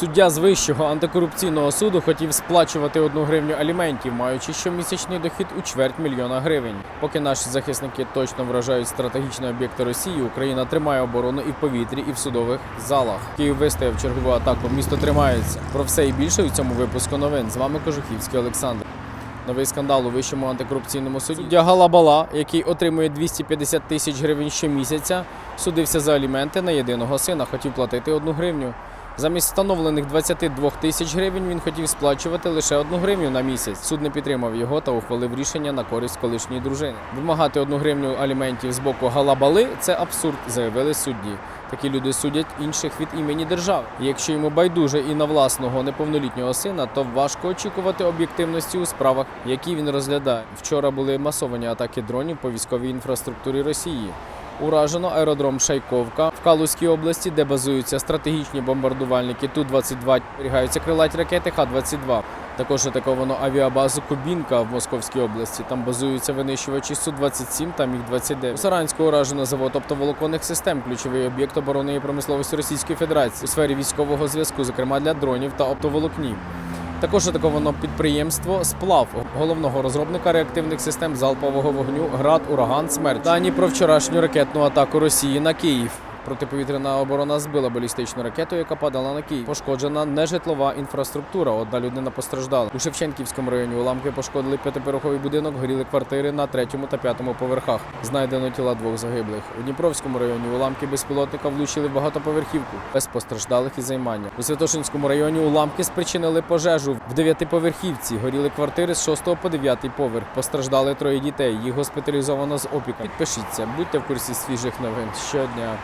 Суддя з вищого антикорупційного суду хотів сплачувати одну гривню аліментів, маючи щомісячний дохід у чверть мільйона гривень. Поки наші захисники точно вражають стратегічні об'єкти Росії, Україна тримає оборону і в повітрі, і в судових залах. Київ вистояв чергову атаку. Місто тримається. Про все і більше у цьому випуску новин. З вами Кожухівський Олександр. Новий скандал у вищому антикорупційному суді. Суддя Галабала, який отримує 250 тисяч гривень щомісяця, судився за аліменти на єдиного сина, хотів платити одну гривню. Замість встановлених 22 тисяч гривень він хотів сплачувати лише одну гривню на місяць. Суд не підтримав його та ухвалив рішення на користь колишньої дружини. Вимагати одну гривню аліментів з боку Галабали це абсурд, заявили судді. Такі люди судять інших від імені держави. Якщо йому байдуже і на власного неповнолітнього сина, то важко очікувати об'єктивності у справах, які він розглядає. Вчора були масовані атаки дронів по військовій інфраструктурі Росії. Уражено аеродром Шайковка Калузькій області, де базуються стратегічні бомбардувальники Ту-22, зберігаються крилаті ракети Х-22. Також атаковано авіабазу Кубінка в Московській області. Там базуються винищувачі Су-27 та Міг-29. У Саранську уражено завод оптоволоконних систем, ключовий об'єкт оборони і промисловості Російської Федерації у сфері військового зв'язку, зокрема для дронів та оптоволокнів. Також атаковано підприємство Сплав головного розробника реактивних систем залпового вогню Град, Ураган, Смерть. Дані про вчорашню ракетну атаку Росії на Київ. Протиповітряна оборона збила балістичну ракету, яка падала на Київ. Пошкоджена нежитлова інфраструктура. Одна людина постраждала. У Шевченківському районі уламки пошкодили п'ятиповерховий будинок, горіли квартири на третьому та п'ятому поверхах. Знайдено тіла двох загиблих. У Дніпровському районі уламки безпілотника влучили в багатоповерхівку без постраждалих і займання. У Святошинському районі уламки спричинили пожежу в дев'ятиповерхівці. Горіли квартири з 6 по 9 поверх. Постраждали троє дітей. Їх госпіталізовано з опіком. Підпишіться, будьте в курсі свіжих новин щодня.